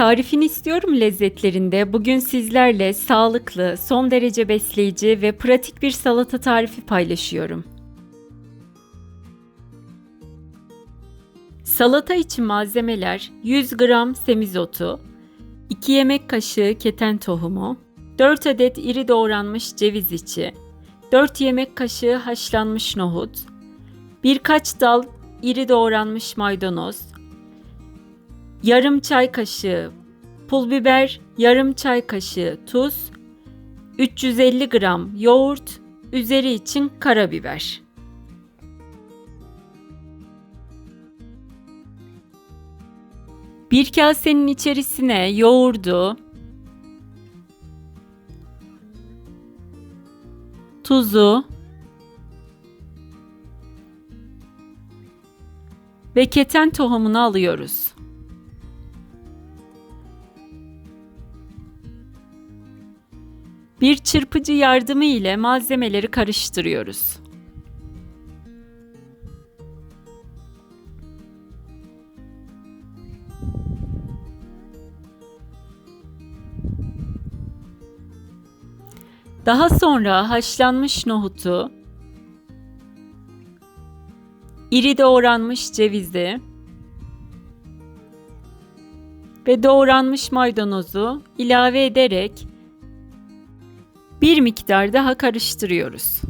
Tarifini istiyorum lezzetlerinde bugün sizlerle sağlıklı, son derece besleyici ve pratik bir salata tarifi paylaşıyorum. Salata için malzemeler 100 gram semizotu, 2 yemek kaşığı keten tohumu, 4 adet iri doğranmış ceviz içi, 4 yemek kaşığı haşlanmış nohut, birkaç dal iri doğranmış maydanoz, yarım çay kaşığı pul biber, yarım çay kaşığı tuz, 350 gram yoğurt, üzeri için karabiber. Bir kasenin içerisine yoğurdu, tuzu ve keten tohumunu alıyoruz. Bir çırpıcı yardımı ile malzemeleri karıştırıyoruz. Daha sonra haşlanmış nohutu, iri doğranmış cevizi ve doğranmış maydanozu ilave ederek bir miktar daha karıştırıyoruz.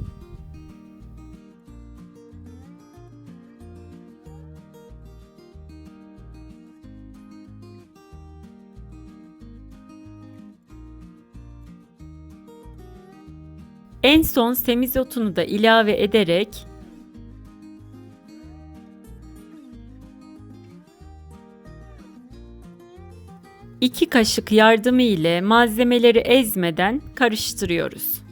En son semizotunu da ilave ederek 2 kaşık yardımı ile malzemeleri ezmeden karıştırıyoruz.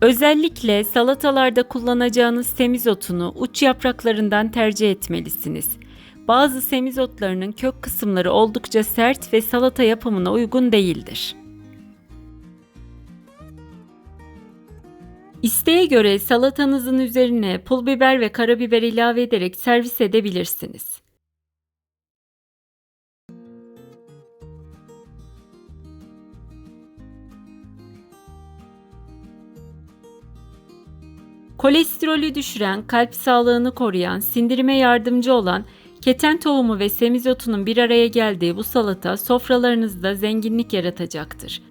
Özellikle salatalarda kullanacağınız semizotunu uç yapraklarından tercih etmelisiniz. Bazı semizotlarının kök kısımları oldukça sert ve salata yapımına uygun değildir. İsteğe göre salatanızın üzerine pul biber ve karabiber ilave ederek servis edebilirsiniz. Kolesterolü düşüren, kalp sağlığını koruyan, sindirime yardımcı olan keten tohumu ve semizotunun bir araya geldiği bu salata sofralarınızda zenginlik yaratacaktır.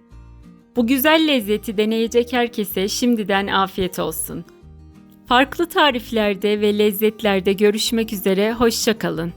Bu güzel lezzeti deneyecek herkese şimdiden afiyet olsun. Farklı tariflerde ve lezzetlerde görüşmek üzere, hoşçakalın.